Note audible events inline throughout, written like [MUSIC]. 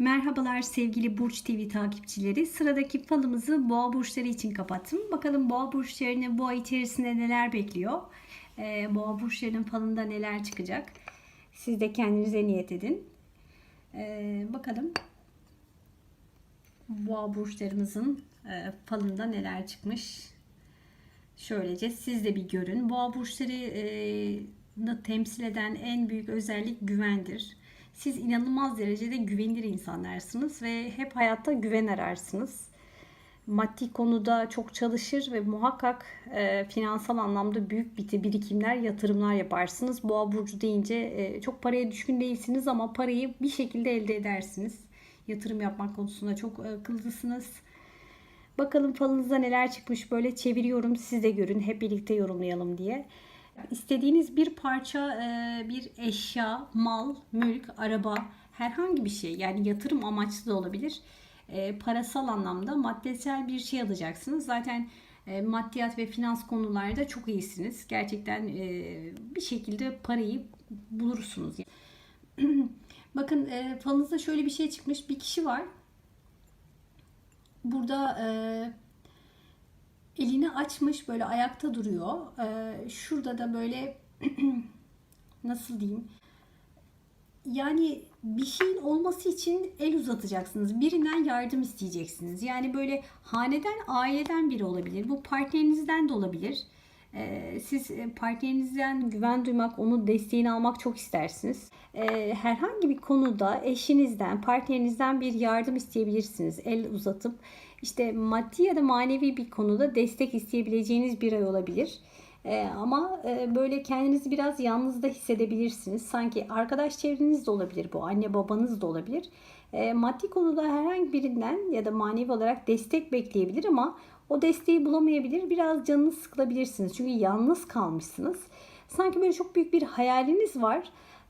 Merhabalar sevgili Burç TV takipçileri. Sıradaki falımızı boğa burçları için kapattım. Bakalım boğa burçlarını bu ay içerisinde neler bekliyor? Ee, boğa burçlarının falında neler çıkacak? Siz de kendinize niyet edin. Ee, bakalım boğa burçlarımızın e, falında neler çıkmış? Şöylece siz de bir görün. Boğa burçları temsil eden en büyük özellik güvendir. Siz inanılmaz derecede güvenilir insanlarsınız ve hep hayatta güven ararsınız. Maddi konuda çok çalışır ve muhakkak e, finansal anlamda büyük biti birikimler, yatırımlar yaparsınız. Boğa burcu deyince e, çok paraya düşkün değilsiniz ama parayı bir şekilde elde edersiniz. Yatırım yapmak konusunda çok akıllısınız. Bakalım falınızda neler çıkmış böyle çeviriyorum siz de görün hep birlikte yorumlayalım diye. İstediğiniz bir parça, e, bir eşya, mal, mülk, araba, herhangi bir şey yani yatırım amaçlı da olabilir. E, parasal anlamda maddesel bir şey alacaksınız. Zaten e, maddiyat ve finans konularda çok iyisiniz. Gerçekten bir şekilde parayı bulursunuz. [CLEARS THROAT] Bakın falınızda şöyle bir şey çıkmış. Bir kişi var. Burada elini açmış böyle ayakta duruyor. Ee, şurada da böyle [CLEARS THROAT] nasıl diyeyim? Yani bir şeyin olması için el uzatacaksınız. Birinden yardım isteyeceksiniz. Yani böyle haneden, aileden biri olabilir. Bu partnerinizden de olabilir. Ee, siz partnerinizden güven duymak, onun desteğini almak çok istersiniz. Ee, herhangi bir konuda eşinizden, partnerinizden bir yardım isteyebilirsiniz. El uzatıp işte maddi ya da manevi bir konuda destek isteyebileceğiniz bir ay olabilir. Ee, ama e, böyle kendinizi biraz yalnız da hissedebilirsiniz. Sanki arkadaş çevreniz de olabilir bu, anne babanız da olabilir. E, maddi konuda herhangi birinden ya da manevi olarak destek bekleyebilir ama o desteği bulamayabilir. Biraz canınız sıkılabilirsiniz. Çünkü yalnız kalmışsınız. Sanki böyle çok büyük bir hayaliniz var.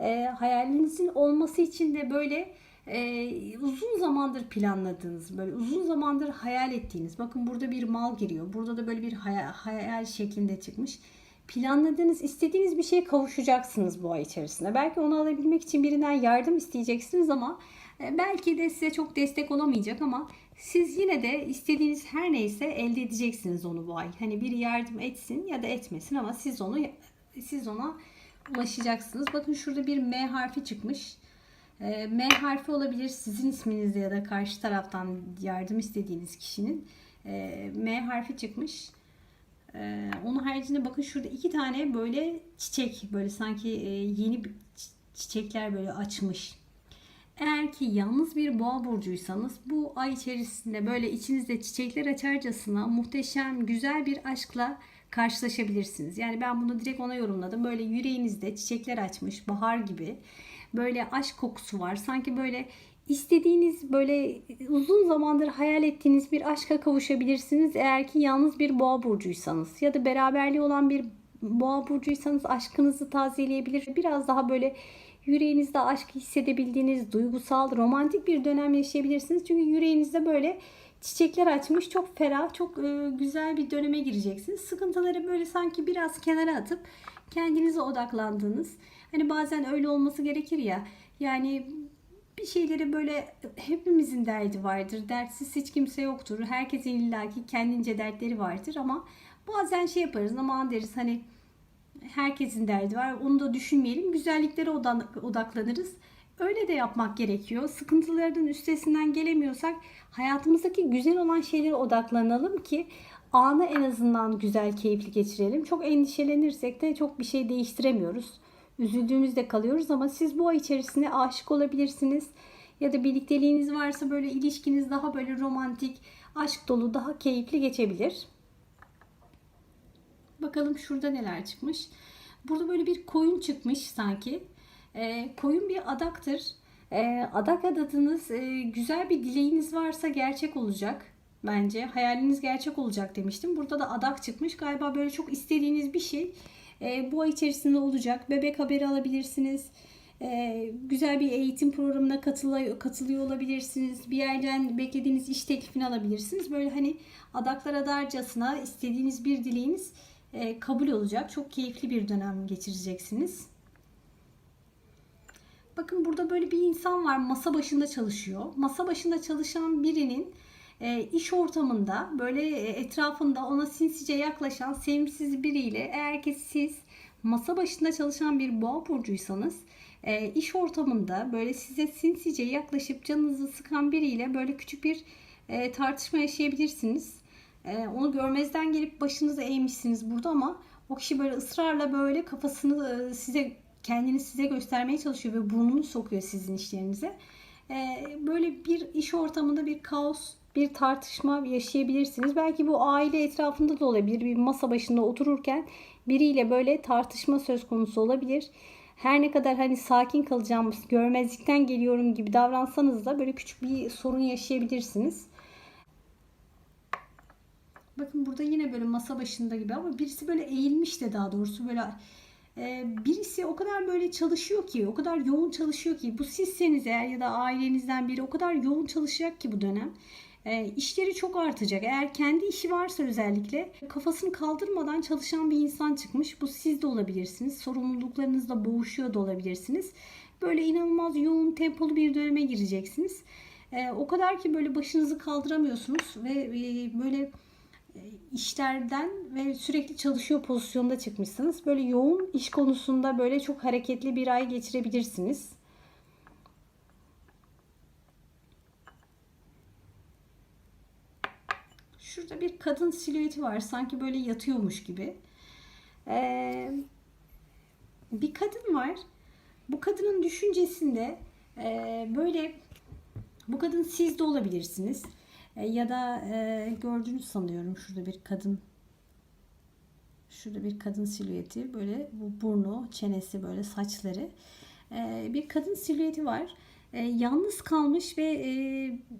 E, hayalinizin olması için de böyle e, uzun zamandır planladığınız, böyle uzun zamandır hayal ettiğiniz, bakın burada bir mal giriyor. Burada da böyle bir hayal, hayal şeklinde çıkmış. Planladığınız, istediğiniz bir şeye kavuşacaksınız bu ay içerisinde. Belki onu alabilmek için birinden yardım isteyeceksiniz ama e, belki de size çok destek olamayacak ama siz yine de istediğiniz her neyse elde edeceksiniz onu bu ay. Hani biri yardım etsin ya da etmesin ama siz onu siz ona ulaşacaksınız. Bakın şurada bir M harfi çıkmış. Ee, M harfi olabilir sizin isminizde ya da karşı taraftan yardım istediğiniz kişinin. Ee, M harfi çıkmış. Ee, onun haricinde bakın şurada iki tane böyle çiçek böyle sanki e, yeni çiçekler böyle açmış. Eğer ki yalnız bir boğa burcuysanız bu ay içerisinde böyle içinizde çiçekler açarcasına muhteşem güzel bir aşkla karşılaşabilirsiniz. Yani ben bunu direkt ona yorumladım. Böyle yüreğinizde çiçekler açmış bahar gibi böyle aşk kokusu var. Sanki böyle istediğiniz böyle uzun zamandır hayal ettiğiniz bir aşka kavuşabilirsiniz eğer ki yalnız bir boğa burcuysanız ya da beraberliği olan bir boğa burcuysanız aşkınızı tazeleyebilir. Biraz daha böyle yüreğinizde aşk hissedebildiğiniz duygusal, romantik bir dönem yaşayabilirsiniz. Çünkü yüreğinizde böyle çiçekler açmış, çok ferah, çok e, güzel bir döneme gireceksiniz. Sıkıntıları böyle sanki biraz kenara atıp kendinize odaklandığınız, Hani bazen öyle olması gerekir ya. Yani bir şeyleri böyle hepimizin derdi vardır. Dertsiz hiç kimse yoktur. Herkesin illaki kendince dertleri vardır ama bazen şey yaparız aman deriz hani herkesin derdi var. Onu da düşünmeyelim. Güzelliklere odaklanırız. Öyle de yapmak gerekiyor. Sıkıntılardan üstesinden gelemiyorsak hayatımızdaki güzel olan şeylere odaklanalım ki anı en azından güzel, keyifli geçirelim. Çok endişelenirsek de çok bir şey değiştiremiyoruz üzüldüğümüzde kalıyoruz ama siz bu ay içerisinde aşık olabilirsiniz. Ya da birlikteliğiniz varsa böyle ilişkiniz daha böyle romantik, aşk dolu, daha keyifli geçebilir. Bakalım şurada neler çıkmış. Burada böyle bir koyun çıkmış sanki. E, koyun bir adaktır. E, adak adadınız e, güzel bir dileğiniz varsa gerçek olacak bence. Hayaliniz gerçek olacak demiştim. Burada da adak çıkmış. Galiba böyle çok istediğiniz bir şey e, bu ay içerisinde olacak. Bebek haberi alabilirsiniz. E, güzel bir eğitim programına katılıyor, katılıyor olabilirsiniz. Bir yerden beklediğiniz iş teklifini alabilirsiniz. Böyle hani adaklar adarcasına istediğiniz bir dileğiniz e, kabul olacak. Çok keyifli bir dönem geçireceksiniz. Bakın burada böyle bir insan var masa başında çalışıyor. Masa başında çalışan birinin e, iş ortamında böyle e, etrafında ona sinsice yaklaşan sevimsiz biriyle eğer ki siz masa başında çalışan bir boğa burcuysanız e, iş ortamında böyle size sinsice yaklaşıp canınızı sıkan biriyle böyle küçük bir e, tartışma yaşayabilirsiniz. E, onu görmezden gelip başınızı eğmişsiniz burada ama o kişi böyle ısrarla böyle kafasını e, size kendini size göstermeye çalışıyor ve burnunu sokuyor sizin işlerinize. E, böyle bir iş ortamında bir kaos, bir tartışma yaşayabilirsiniz. Belki bu aile etrafında da olabilir. Bir masa başında otururken biriyle böyle tartışma söz konusu olabilir. Her ne kadar hani sakin kalacağım, görmezlikten geliyorum gibi davransanız da böyle küçük bir sorun yaşayabilirsiniz. Bakın burada yine böyle masa başında gibi ama birisi böyle eğilmiş de daha doğrusu böyle e, birisi o kadar böyle çalışıyor ki, o kadar yoğun çalışıyor ki bu sizseniz eğer ya da ailenizden biri o kadar yoğun çalışacak ki bu dönem. E, işleri çok artacak. Eğer kendi işi varsa özellikle kafasını kaldırmadan çalışan bir insan çıkmış. Bu siz de olabilirsiniz. Sorumluluklarınızla boğuşuyor da olabilirsiniz. Böyle inanılmaz yoğun tempolu bir döneme gireceksiniz. E, o kadar ki böyle başınızı kaldıramıyorsunuz ve e, böyle işlerden ve sürekli çalışıyor pozisyonda çıkmışsınız. Böyle yoğun iş konusunda böyle çok hareketli bir ay geçirebilirsiniz. Şurada bir kadın silüeti var. Sanki böyle yatıyormuş gibi. Ee, bir kadın var. Bu kadının düşüncesinde e, böyle bu kadın siz de olabilirsiniz. E, ya da e, gördüğünüz sanıyorum şurada bir kadın şurada bir kadın silüeti böyle bu burnu çenesi böyle saçları bir kadın silüeti var. E, yalnız kalmış ve e,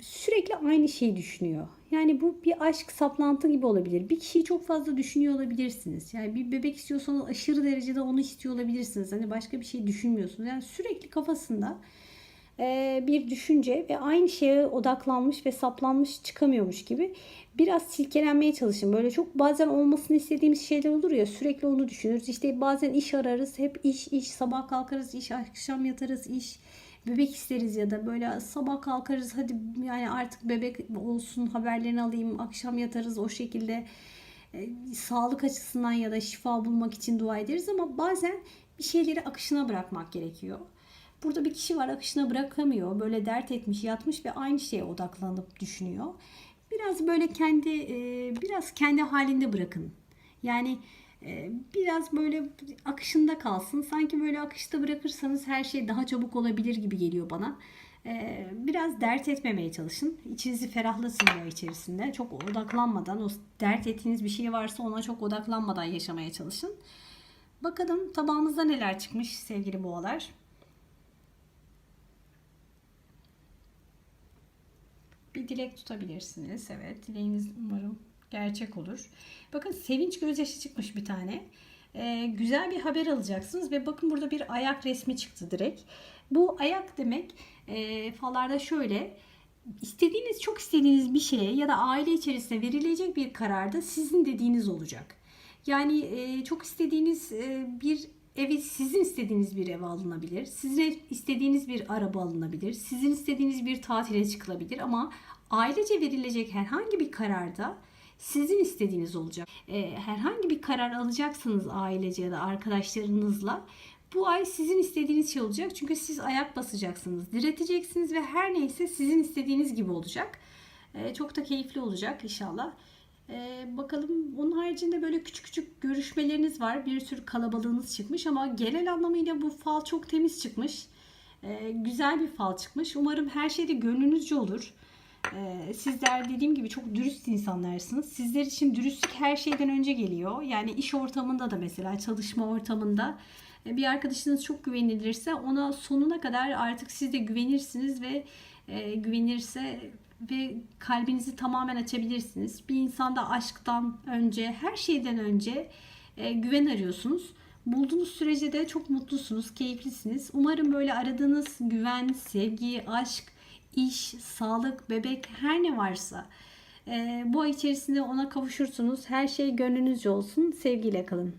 sürekli aynı şeyi düşünüyor. Yani bu bir aşk saplantı gibi olabilir. Bir kişiyi çok fazla düşünüyor olabilirsiniz. Yani bir bebek istiyorsanız aşırı derecede onu istiyor olabilirsiniz. Hani başka bir şey düşünmüyorsunuz. Yani sürekli kafasında bir düşünce ve aynı şeye odaklanmış ve saplanmış çıkamıyormuş gibi biraz silkelenmeye çalışın. Böyle çok bazen olmasını istediğimiz şeyler olur ya sürekli onu düşünürüz. İşte bazen iş ararız hep iş iş sabah kalkarız iş akşam yatarız iş bebek isteriz ya da böyle sabah kalkarız hadi yani artık bebek olsun haberlerini alayım akşam yatarız o şekilde e, sağlık açısından ya da şifa bulmak için dua ederiz ama bazen bir şeyleri akışına bırakmak gerekiyor. Burada bir kişi var akışına bırakamıyor. Böyle dert etmiş, yatmış ve aynı şeye odaklanıp düşünüyor. Biraz böyle kendi e, biraz kendi halinde bırakın. Yani e, biraz böyle akışında kalsın. Sanki böyle akışta bırakırsanız her şey daha çabuk olabilir gibi geliyor bana. E, biraz dert etmemeye çalışın. İçinizi ferahlatın ya içerisinde. Çok odaklanmadan, o dert ettiğiniz bir şey varsa ona çok odaklanmadan yaşamaya çalışın. Bakalım tabağımızda neler çıkmış sevgili boğalar. Bir dilek tutabilirsiniz. Evet dileğiniz umarım gerçek olur. Bakın sevinç gözyaşı çıkmış bir tane. Ee, güzel bir haber alacaksınız ve bakın burada bir ayak resmi çıktı direkt. Bu ayak demek e, fallarda şöyle istediğiniz çok istediğiniz bir şeye ya da aile içerisinde verilecek bir kararda sizin dediğiniz olacak. Yani e, çok istediğiniz e, bir evi sizin istediğiniz bir ev alınabilir. Sizin istediğiniz bir araba alınabilir. Sizin istediğiniz bir tatile çıkılabilir ama ailece verilecek herhangi bir kararda sizin istediğiniz olacak. E, herhangi bir karar alacaksınız ailece ya da arkadaşlarınızla bu ay sizin istediğiniz şey olacak. Çünkü siz ayak basacaksınız, direteceksiniz ve her neyse sizin istediğiniz gibi olacak. E, çok da keyifli olacak inşallah. Ee, bakalım onun haricinde böyle küçük küçük görüşmeleriniz var. Bir sürü kalabalığınız çıkmış ama genel anlamıyla bu fal çok temiz çıkmış. Ee, güzel bir fal çıkmış. Umarım her şeyde gönlünüzce olur. Ee, sizler dediğim gibi çok dürüst insanlarsınız. Sizler için dürüstlük her şeyden önce geliyor. Yani iş ortamında da mesela çalışma ortamında e, bir arkadaşınız çok güvenilirse ona sonuna kadar artık siz de güvenirsiniz ve e, güvenirse ve kalbinizi tamamen açabilirsiniz. Bir insanda aşktan önce, her şeyden önce e, güven arıyorsunuz. Bulduğunuz sürece de çok mutlusunuz, keyiflisiniz. Umarım böyle aradığınız güven, sevgi, aşk, iş, sağlık, bebek her ne varsa e, bu ay içerisinde ona kavuşursunuz. Her şey gönlünüzce olsun. Sevgiyle kalın.